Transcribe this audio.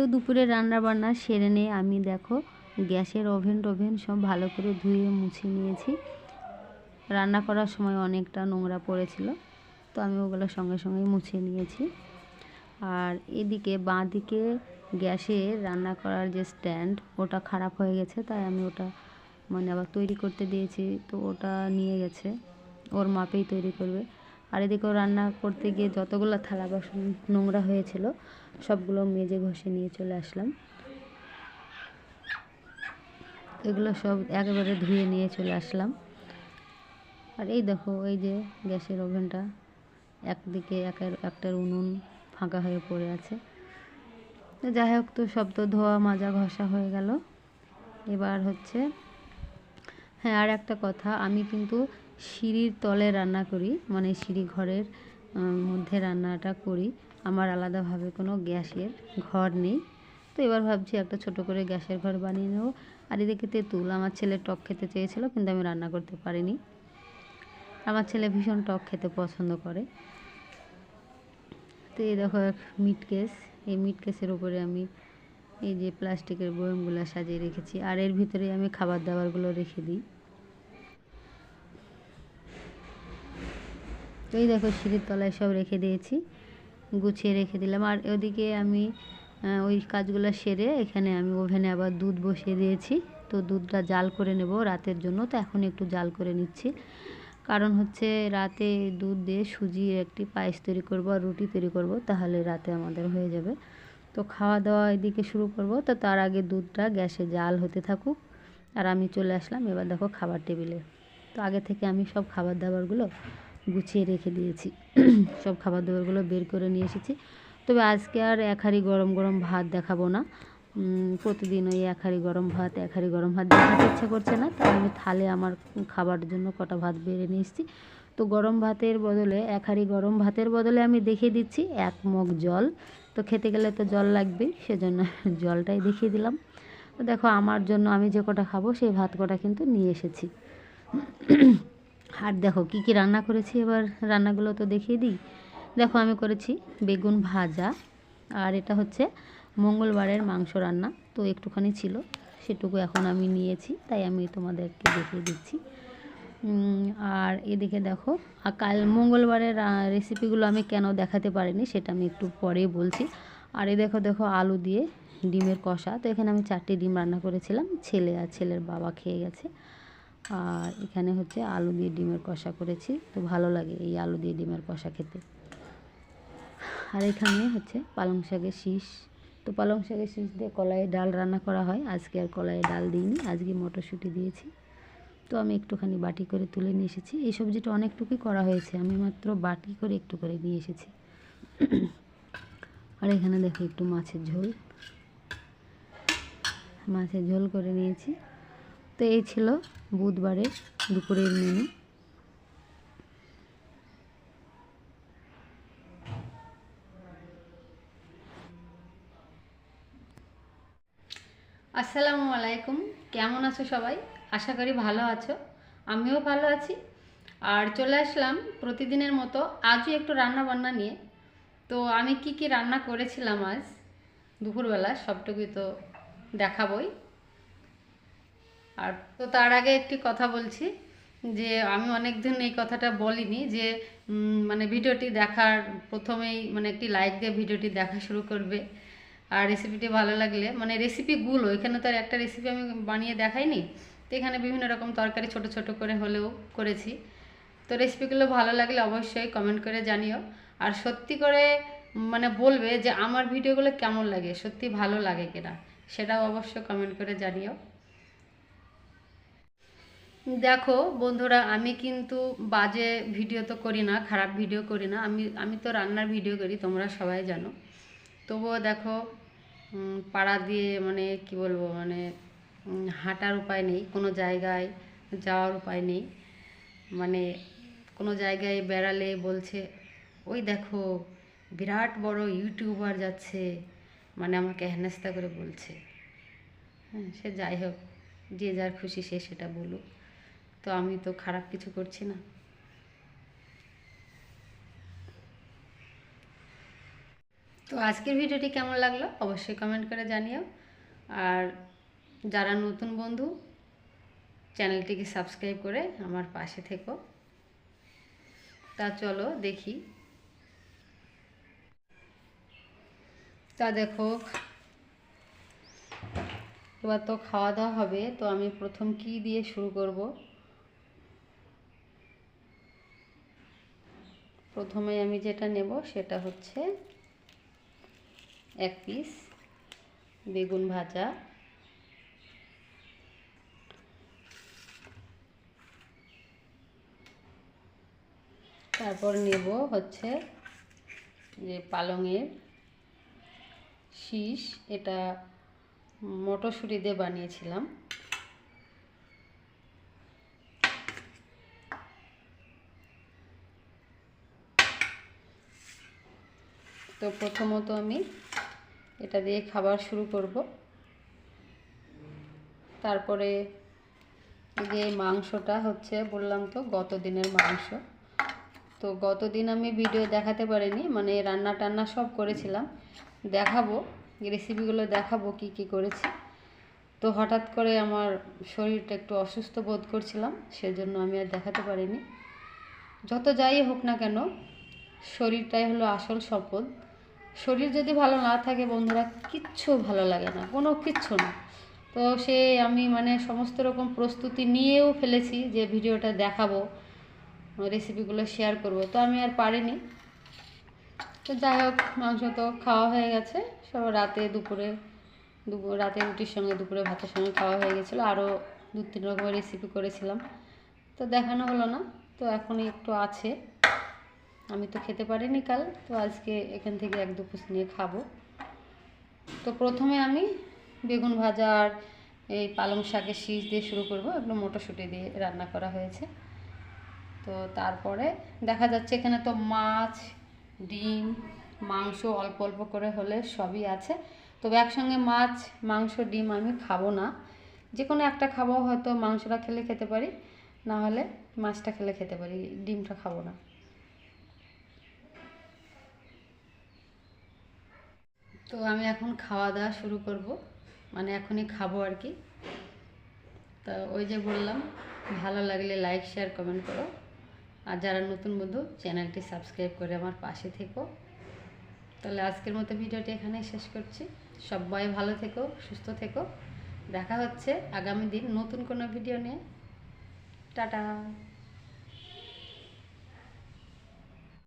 তো দুপুরে রান্না বান্না সেরে নিয়ে আমি দেখো গ্যাসের ওভেন টোভেন সব ভালো করে ধুয়ে মুছে নিয়েছি। রান্না করার সময় অনেকটা নোংরা পড়েছিল, তো আমি ওগুলো সঙ্গে সঙ্গে মুছে নিয়েছি। আর এদিকে বাঁ দিকে গ্যাসে রান্না করার যে স্ট্যান্ড, ওটা খারাপ হয়ে গেছে, তাই আমি ওটা মানে আবার তৈরি করতে দিয়েছি, তো ওটা নিয়ে গেছে। ওর মাপেই তৈরি করবে। আর এদিকেও রান্না করতে গিয়ে যতগুলো থালা বাসন নোংরা হয়েছিল, সবগুলো মেজে ঘষে নিয়ে চলে আসলাম। এগুলো সব একেবারে ধুয়ে নিয়ে চলে আসলাম। আর এই দেখো, এই যে গ্যাসের ওভেনটা একদিকে একের একটার উনুন ফাঁকা হয়ে পড়ে আছে। যাই হোক, তো সব তো ধোয়া মাজা ঘষা হয়ে গেল। এবার হচ্ছে হ্যাঁ আর একটা কথা, আমি কিন্তু সিঁড়ির তলে রান্না করি মানে সিঁড়ি ঘরের মধ্যে রান্নাটা করি। আমার আলাদাভাবে কোনো গ্যাসের ঘর নেই। তো এবার ভাবছি একটা ছোট করে গ্যাসের ঘর বানিয়ে নেব। আর এদিকে তেঁতুল, আমার ছেলে টক খেতে চেয়েছিল, কিন্তু আমি রান্না করতে পারিনি। আমার ছেলে ভীষণ টক খেতে পছন্দ করে। তো এই দেখো এক মিট কেস। এই মিট কেসের উপরে আমি এই যে প্লাস্টিকের বয়মগুলো সাজিয়ে রেখেছি। আর এর ভিতরে আমি খাবার দাবারগুলো রেখে দিই। তো এই দেখো সিঁড়ির তলায় সব রেখে দিয়েছি, গুছিয়ে রেখে দিলাম। আর ওদিকে আমি ওই কাজগুলো সেরে এখানে আমি ওভেনে আবার দুধ বসিয়ে দিয়েছি। তো দুধটা জাল করে নেব রাতের জন্য, তো এখন একটু জাল করে নিচ্ছি। কারণ হচ্ছে রাতে দুধ দিয়ে সুজির একটি পায়েস তৈরি করব আর রুটি তৈরি করব, তাহলে রাতে আমাদের হয়ে যাবে। তো খাওয়া দাওয়া এদিকে শুরু করব, তো তার আগে দুধটা গ্যাসে জাল হতে থাকুক। আর আমি চলে আসলাম এবার দেখো খাবার টেবিলে। তো আগে থেকে আমি সব খাবার দাবারগুলো গুছিয়ে রেখে দিয়েছি। সব খাবার দাবারগুলো বের করে নিয়ে এসেছি। তবে আজকে আর এক হাঁড়ি গরম গরম ভাত দেখাবো না। প্রতিদিন ওই এক হাঁড়ি গরম ভাত, এক হাঁড়ি গরম ভাত দেখাতে ইচ্ছা করছে না। তাই আমি থালে আমার খাবার জন্য কটা ভাত বেড়ে নিয়ে এসেছি। তো গরম ভাতের বদলে, এক হাঁড়ি গরম ভাতের বদলে আমি দেখিয়ে দিচ্ছি এক মগ জল। তো খেতে গেলে তো জল লাগবেই, সেজন্য জলটাই দেখিয়ে দিলাম। তো দেখো, আমার জন্য আমি যে কটা খাব, সেই ভাত কটা কিন্তু নিয়ে এসেছি। আর দেখো, কি কি রান্না করেছি? এবার রান্নাগুলো তো দেখিয়ে দিই। দেখো, আমি করেছি বেগুন ভাজা, আর এটা হচ্ছে মঙ্গলবারের মাংস রান্না। তো একটুখানি ছিল, সেটুকু এখন আমি নিয়েছি, তাই আমি তোমাদেরকে দেখিয়ে দিচ্ছি। আর এদিকে দেখো, আর কাল মঙ্গলবারের রেসিপিগুলো আমি কেন দেখাতে পারিনি, সেটা আমি একটু পরেই বলছি। আর এ দেখো দেখো, আলু দিয়ে ডিমের কষা। তো এখানে আমি চারটে ডিম রান্না করেছিলাম, ছেলে আর ছেলের বাবা খেয়ে গেছে। আর এখানে হচ্ছে আলু দিয়ে ডিমের কষা করেছি। তো ভালো লাগে এই আলু দিয়ে ডিমের কষা খেতে। আর এখানে হচ্ছে পালং শাকের শীষ। তো পালং শাকের শীষ দিয়ে কলাইয়ের ডাল রান্না করা হয়। আজকে আর কলাইয়ের ডাল দিইনি, আজকে মটরশুঁটি দিয়েছি। তো আমি একটুখানি বাটি করে তুলে নিয়ে এসেছি। এই সবজিটা অনেকটুকুই করা হয়েছে। আমি মাত্র বাটি করে একটু করে নিয়ে এসেছি। আর এখানে দেখো একটু মাছের ঝোল। মাছের ঝোল করে নিয়েছি। তো এই ছিল বুধবারের দুপুরের মেনু আসসালামু আলাইকুম। কেমন আছো সবাই? আশা করি ভালো আছো। আমিও ভালো আছি। আর চলে আসলাম প্রতিদিনের মতো আজও একটু রান্না বান্না নিয়ে। তো আমি কি কি রান্না করেছিলাম আজ? দুপুরবেলা সবটুকুই তো দেখাবই। আর তো তার আগে একটি কথা বলছি, যে আমি অনেক দিন এই কথাটা বলিনি, যে মানে ভিডিওটি দেখার প্রথমেই মানে একটি লাইক দিয়ে ভিডিওটি দেখা শুরু করবে। আর রেসিপিটি ভালো লাগলে মানে রেসিপিগুলো এখানে তো আর একটা রেসিপি আমি বানিয়ে দেখাইনি, তো এখানে বিভিন্ন রকম তরকারি ছোট ছোট করে হলেও করেছি। তো রেসিপিগুলো ভালো লাগলে অবশ্যই কমেন্ট করে জানিও। আর সত্যি করে মানে বলবে যে আমার ভিডিওগুলো কেমন লাগে, সত্যি ভালো লাগে কিনা, সেটাও অবশ্যই কমেন্ট করে জানিও। দেখো বন্ধুরা, আমি কিন্তু বাজে ভিডিও তো করি না, খারাপ ভিডিও করি না। আমি আমি তো রান্নার ভিডিও করি, তোমরা সবাই জানো। তবুও দেখো পাড়া দিয়ে মানে কি বলব মানে হাঁটার উপায় নেই। কোনো জায়গায় যাওয়ার উপায় নেই। মানে কোনো জায়গায় বেড়ালে বলছে, ওই দেখো, বিরাট বড় ইউটিউবার যাচ্ছে। মানে আমাকে হেনস্থা করে বলছে। হ্যাঁ সে যাই হোক, যে যার খুশি সে সেটা বলুক। তো আমি তো খারাপ কিছু করছি না। তো আজকের ভিডিওটি কেমন লাগল অবশ্যই কমেন্ট করে জানিও। আর যারা নতুন বন্ধু, চ্যানেলটিকে সাবস্ক্রাইব করে আমার পাশে থেকো। তা চলো দেখি। তা দেখো, এবার তো খাওয়া দাওয়া হবে, তো আমি প্রথম কি দিয়ে শুরু করব? প্রথমে আমি যেটা নেব সেটা হচ্ছে এক পিস বেগুন ভাজা। তারপর নেব হচ্ছে যে পালংয়ের শীষ, এটা মটরশুঁটি দিয়ে বানিয়েছিলাম। তো প্রথমত আমি এটা দিয়ে খাবার শুরু করব। তারপরে যে মাংসটা হচ্ছে, বললাম তো গত দিনের মাংস। তো গত দিন আমি ভিডিও দেখাতে পারিনি মানে রান্না টান্না সব করেছিলাম। দেখাবো রেসিপিগুলো দেখাবো কি কি করেছি। তো হঠাৎ করে আমার শরীরটা একটু অসুস্থ বোধ করছিলাম, সেজন্য আমি আর দেখাতে পারিনি। যত যাই হোক না কেন, শরীরটাই হলো আসল সম্পদ। শরীর যদি ভালো না থাকে বন্ধুরা, কিচ্ছু ভালো লাগে না, কোনো কিচ্ছু না। তো সে আমি মানে সমস্ত রকম প্রস্তুতি নিয়েও ফেলেছি যে ভিডিওটা দেখাবো রেসিপিগুলো শেয়ার করব। তো আমি আর পারিনি। তো যাই হোক, মাংস তো খাওয়া হয়ে গেছে। সব রাতে দুপুরে দুপুর রাতে রুটির সঙ্গে দুপুরে ভাতের সঙ্গে খাওয়া হয়ে গেছিল। আরও দু তিন রকমের রেসিপি করেছিলাম। তো দেখানো হলো না। তো এখনই একটু আছে। আমি তো খেতে পারিনি কাল, তো আজকে এখান থেকে এক দু পিস নিয়ে খাব। তো প্রথমে আমি বেগুন ভাজা আর এই পালং শাকের শীষ দিয়ে শুরু করব একটু মটরশুঁটি দিয়ে রান্না করা হয়েছে। তো তারপরে দেখা যাচ্ছে এখানে তো মাছ, ডিম, মাংস অল্প অল্প করে হলে সবই আছে। তবে একসঙ্গে মাছ, মাংস, ডিম আমি খাব না। যে কোনো একটা খাব, হয়তো মাংসটা খেলে খেতে পারি, না হলে মাছটা খেলে খেতে পারি, ডিমটা খাব না। তো আমি এখন খাওয়া দাওয়া শুরু করব। মানে এখনই খাব আর কি। তা ওই যে বললাম, ভালো লাগলে লাইক শেয়ার কমেন্ট করো। আর যারা নতুন বন্ধু, চ্যানেলটি সাবস্ক্রাইব করে আমার পাশে থেকো। তাহলে আজকের মতো ভিডিওটি এখানেই শেষ করছি। সবাই ভালো থেকো, সুস্থ থেকো। দেখা হচ্ছে আগামী দিন নতুন কোনো ভিডিও নিয়ে। টাটা।